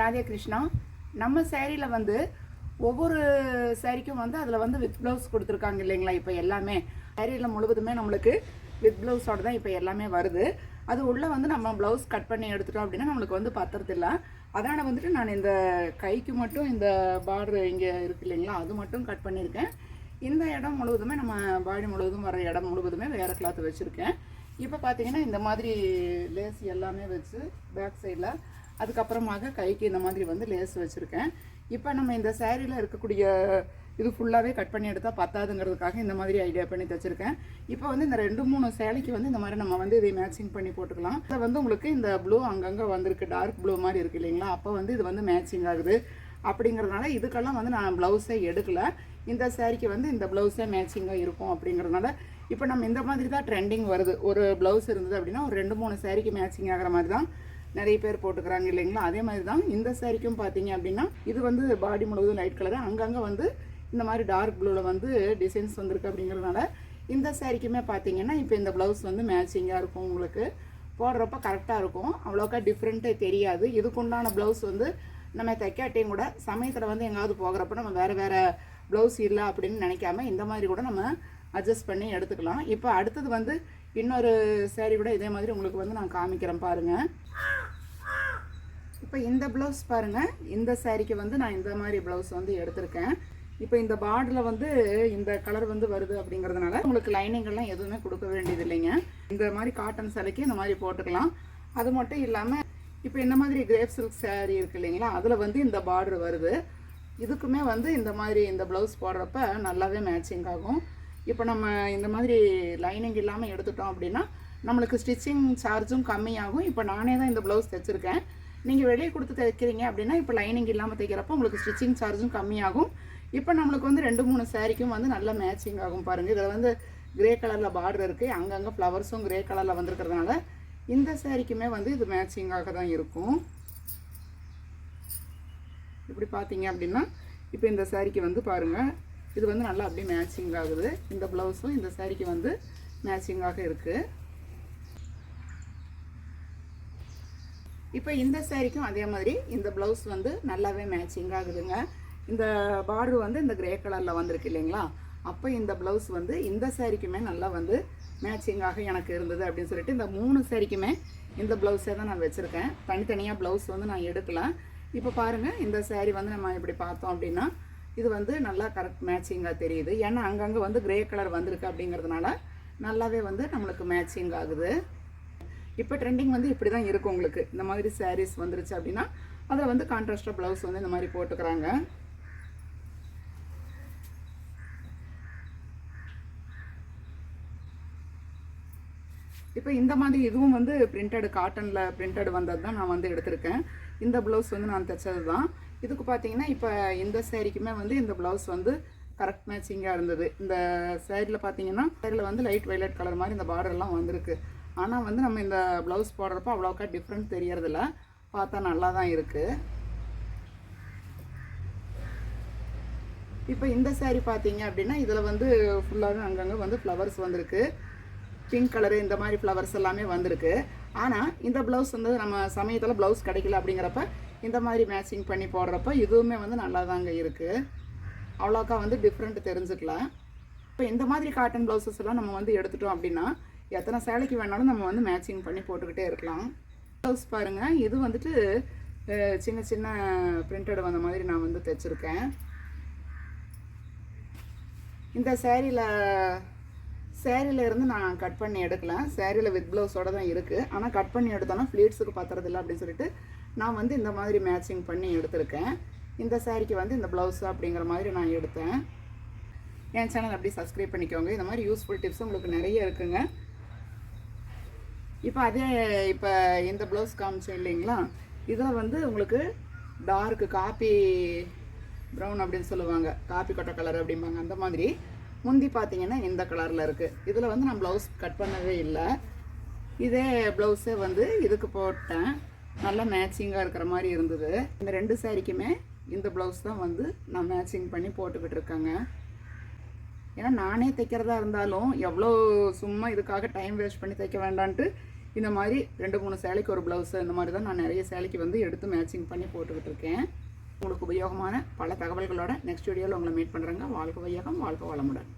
ராதே கிருஷ்ணா நம்ம சேரீயில் வந்து ஒவ்வொரு சேரீக்கும் வந்து அதில் வந்து வித் ப்ளவுஸ் கொடுத்துருக்காங்க இல்லைங்களா? இப்போ எல்லாமே. சேரீயில் முழுவதுமே நம்மளுக்கு வித் ப்ளவுஸோட தான் இப்போ எல்லாமே வருது. அது உள்ளே வந்து நம்ம ப்ளவுஸ் கட் பண்ணி எடுத்துட்டோம் அப்படின்னா நம்மளுக்கு வந்து பத்துறதில்ல. அதனால் வந்துட்டு நான் இந்த கைக்கு மட்டும் இந்த பார்டர் இங்கே இருக்கு இல்லைங்களா? அது மட்டும் கட் பண்ணியிருக்கேன். இந்த இடம் முழுவதுமே நம்ம பாடி முழுவதும் வர இடம் முழுவதுமே வேறு கிளாத் வச்சுருக்கேன். இப்போ பார்த்தீங்கன்னா இந்த மாதிரி லேஸ் எல்லாமே வச்சு பேக் சைடில் அதுக்கப்புறமாக கைக்கு இந்த மாதிரி வந்து லேஸ் வச்சுருக்கேன். இப்போ நம்ம இந்த சேரீயில் இருக்கக்கூடிய இது ஃபுல்லாகவே கட் பண்ணி எடுத்தால் பத்தாதுங்கிறதுக்காக இந்த மாதிரி ஐடியா பண்ணி தைச்சிருக்கேன். இப்போ வந்து இந்த ரெண்டு மூணு சேலைக்கு வந்து இந்த மாதிரி நம்ம வந்து இதை மேட்சிங் பண்ணி போட்டுக்கலாம். இதை வந்து உங்களுக்கு இந்த ப்ளூ அங்கங்கே வந்திருக்கு டார்க் ப்ளூ மாதிரி இருக்கு இல்லைங்களா? அப்போ வந்து இது வந்து மேட்சிங் ஆகுது. அப்படிங்கிறதுனால இதுக்கெல்லாம் வந்து நான் ப்ளவுஸே எடுக்கல. இந்த சேரீக்கு வந்து இந்த ப்ளவுஸே மேட்சிங்காக இருக்கும் அப்படிங்கிறதுனால இப்போ நம்ம இந்த மாதிரி தான் ட்ரெண்டிங் வருது. ஒரு ப்ளவுஸ் இருந்தது அப்படின்னா ஒரு ரெண்டு மூணு சேரீக்கு மேட்சிங் ஆகிற மாதிரி தான். நிறைய பேர் போட்டுக்கிறாங்க இல்லைங்களா? அதே மாதிரி தான் இந்த சாரிக்கும் பார்த்தீங்க அப்படின்னா இது வந்து பாடி முழுவதும் லைட் கலரு அங்கங்கே வந்து இந்த மாதிரி டார்க் ப்ளூவில் வந்து டிசைன்ஸ் வந்திருக்கு அப்படிங்கிறதுனால இந்த சாரிக்குமே பார்த்தீங்கன்னா இப்போ இந்த ப்ளவுஸ் வந்து மேட்சிங்காக இருக்கும் உங்களுக்கு. போடுறப்ப கரெக்டாக இருக்கும். அவ்வளோக்கா டிஃப்ரெண்ட்டே தெரியாது. இதுக்குண்டான ப்ளவுஸ் வந்து நம்ம தைக்காட்டையும் கூட சமயத்தில் வந்து எங்காவது போகிறப்ப நம்ம வேறு வேறு ப்ளவுஸ் இல்லை அப்படின்னு நினைக்காம இந்த மாதிரி கூட நம்ம அட்ஜஸ்ட் பண்ணி எடுத்துக்கலாம். இப்போ அடுத்தது வந்து இன்னொரு சேரீ கூட இதே மாதிரி உங்களுக்கு வந்து நான் காமிக்கிறேன் பாருங்கள் இப்போ இந்த ப்ளவுஸ் பாருங்கள் இந்த சேரீக்கு வந்து நான் இந்த மாதிரி ப்ளவுஸ் வந்து எடுத்திருக்கேன். இப்போ இந்த பார்டரில் வந்து இந்த கலர் வந்து வருது அப்படிங்கிறதுனால உங்களுக்கு லைனிங்கெல்லாம் எதுவுமே கொடுக்க வேண்டியது இல்லைங்க இந்த மாதிரி காட்டன் சேலைக்கு இந்த மாதிரி போட்டுக்கலாம். அது மட்டும் இல்லாமல் இப்போ இந்த மாதிரி கிரேப் சில்க் சேரீ இருக்கு இல்லைங்களா அதில் வந்து இந்த பார்டர் வருது. இதுக்குமே வந்து இந்த மாதிரி இந்த ப்ளவுஸ் போடுறப்ப நல்லாவே மேட்சிங் ஆகும். இப்போ நம்ம இந்த மாதிரி லைனிங் இல்லாமல் எடுத்துட்டோம் அப்படின்னா நம்மளுக்கு ஸ்டிச்சிங் சார்ஜும் கம்மியாகும். இப்போ நானே தான் இந்த ப்ளவுஸ் தைச்சிருக்கேன். நீங்கள் வெளியே கொடுத்து தைக்கிறீங்க அப்படின்னா இப்போ லைனிங் இல்லாமல் தைக்கிறப்போ உங்களுக்கு ஸ்டிச்சிங் சார்ஜும் கம்மியாகும். இப்போ நம்மளுக்கு வந்து ரெண்டு மூணு சேரீக்கும் வந்து நல்ல மேட்சிங் ஆகும் பாருங்கள் இதில் வந்து கிரே கலரில் பார்டர் இருக்குது அங்கங்கே ஃப்ளவர்ஸும் கிரே கலரில் வந்திருக்கிறதுனால இந்த சேரீக்குமே வந்து இது மேட்சிங்காக தான் இருக்கும். இப்படி பார்த்தீங்க அப்படின்னா இப்போ இந்த சாரிக்கு வந்து பாருங்கள் இது வந்து நல்லா அப்படியே மேட்சிங் ஆகுது. இந்த ப்ளவுஸும் இந்த சேரீக்கு வந்து மேட்சிங்காக இருக்குது இப்போ இந்த சேரீக்கும் அதே மாதிரி இந்த ப்ளவுஸ் வந்து நல்லாவே மேட்சிங் ஆகுதுங்க. இந்த பார்டர் வந்து இந்த கிரே கலரில் வந்திருக்கு இல்லைங்களா? அப்போ இந்த ப்ளவுஸ் வந்து இந்த சேரீக்குமே நல்லா வந்து மேட்சிங்காக எனக்கு இருந்தது அப்படின்னு சொல்லிட்டு இந்த மூணு சேரீக்குமே இந்த ப்ளவுஸே தான் நான் வச்சுருக்கேன். தனித்தனியாக ப்ளவுஸ் வந்து நான் எடுக்கல. இப்போ பாருங்கள் இந்த சேரீ வந்து நம்ம இப்படி பார்த்தோம் அப்படின்னா இது வந்து நல்லா கரெக்ட் மேட்சிங்காக தெரியுது. ஏன்னா அங்கங்கே வந்து கிரே கலர் வந்திருக்கு அப்படிங்கிறதுனால நல்லாவே வந்து நம்மளுக்கு மேட்சிங் ஆகுது. இப்போ ட்ரெண்டிங் வந்து இப்படி தான் இருக்கும் உங்களுக்கு. இந்த மாதிரி சாரீஸ் வந்துருச்சு அப்படின்னா அதில் வந்து கான்ட்ராஸ்டாக ப்ளவுஸ் வந்து இந்த மாதிரி போட்டுக்கிறாங்க. இப்போ இந்த மாதிரி இதுவும் வந்து பிரிண்டட் காட்டனில் பிரிண்டட் வந்தது தான் நான் வந்து எடுத்திருக்கேன். இந்த ப்ளவுஸ் வந்து நான் தைச்சது தான் இதுக்கு பார்த்தீங்கன்னா இப்போ இந்த சேரீக்குமே வந்து இந்த ப்ளவுஸ் வந்து கரெக்ட் மேட்சிங்காக இருந்தது. இந்த சேரீயில் பார்த்தீங்கன்னா சேரீயில் வந்து லைட் வைலட் கலர் மாதிரி இந்த பார்டர்லாம் வந்திருக்கு. ஆனால் வந்து நம்ம இந்த ப்ளவுஸ் போடுறப்ப அவ்வளோக்கா டிஃப்ரெண்ட் தெரியறதில்ல. பார்த்தா நல்லா தான் இருக்குது இப்போ இந்த சேரீ பார்த்தீங்க அப்படின்னா இதில் வந்து ஃபுல்லாகவே அங்கங்கே வந்து ஃப்ளவர்ஸ் வந்திருக்கு. பிங்க் கலரு இந்த மாதிரி ஃப்ளவர்ஸ் எல்லாமே வந்திருக்கு. ஆனால் இந்த ப்ளவுஸ் வந்து நம்ம சமயத்தில் ப்ளவுஸ் கிடைக்கல அப்படிங்கிறப்ப இந்த மாதிரி மேட்சிங் பண்ணி போடுறப்ப இதுவுமே வந்து நல்லா தாங்க இருக்குது அவ்வளோக்கா வந்து டிஃப்ரெண்ட் தெரிஞ்சுக்கலாம் இப்போ இந்த மாதிரி காட்டன் ப்ளவுசஸ் எல்லாம் நம்ம வந்து எடுத்துட்டோம் அப்படின்னா எத்தனை சேலைக்கு வேணாலும் நம்ம வந்து மேட்சிங் பண்ணி போட்டுக்கிட்டே இருக்கலாம். ப்ளவுஸ் பாருங்கள் இது வந்துட்டு சின்ன சின்ன பிரிண்டட் வந்த மாதிரி நான் வந்து தைச்சிருக்கேன். இந்த சேரீயில் சேரீல இருந்து நான் கட் பண்ணி எடுக்கல. சேரீல வித் ப்ளவுஸோட தான் இருக்குது ஆனால் கட் பண்ணி எடுத்தோன்னா ஃப்ளீட்ஸுக்கு பத்துறதில்ல அப்படின்னு சொல்லிட்டு நான் வந்து இந்த மாதிரி மேட்சிங் பண்ணி எடுத்திருக்கேன். இந்த சேரீக்கு வந்து இந்த ப்ளவுஸ் அப்படிங்கிற மாதிரி நான் எடுத்தேன். என் சேனல் அப்படி சப்ஸ்கிரைப் பண்ணிக்கோங்க. இந்த மாதிரி யூஸ்ஃபுல் டிப்ஸ் உங்களுக்கு நிறைய இருக்குங்க. இப்போ அதே இப்போ இந்த ப்ளவுஸ் காமிச்சோம் இல்லைங்களா? இதில் வந்து உங்களுக்கு டார்க்கு காப்பி ப்ரௌன் அப்படின்னு சொல்லுவாங்க. காப்பி கொட்டை கலர் அப்படிம்பாங்க. அந்த மாதிரி. முந்தி பார்த்தீங்கன்னா இந்த கலரில் இருக்குது இதில் வந்து நான் ப்ளவுஸ் கட் பண்ணவே இல்லை. இதே ப்ளவுஸே வந்து இதுக்கு போட்டேன். நல்லா மேட்சிங்காக இருக்கிற மாதிரி இருந்தது. இந்த ரெண்டு சாரிக்குமே இந்த ப்ளவுஸ் தான் வந்து நான் மேட்சிங் பண்ணி போட்டுக்கிட்டு இருக்கேங்க. ஏன்னா நானே தைக்கிறதா இருந்தாலும் எவ்வளோ சும்மா இதுக்காக டைம் வேஸ்ட் பண்ணி தைக்க வேண்டான்ட்டு இந்த மாதிரி ரெண்டு மூணு சேலைக்கு ஒரு ப்ளவுஸு இந்த மாதிரி தான் நான் நிறைய சேலைக்கு வந்து எடுத்து மேட்சிங் பண்ணி போட்டுக்கிட்டு இருக்கேன். உங்களுக்கு உபயோகமான பல தகவல்களோட நெக்ஸ்ட் வீடியோவில் உங்களை மீட் பண்ணுறேங்க வாழ்க்கை வையகம் வாழ்க்கை வளமுடன்.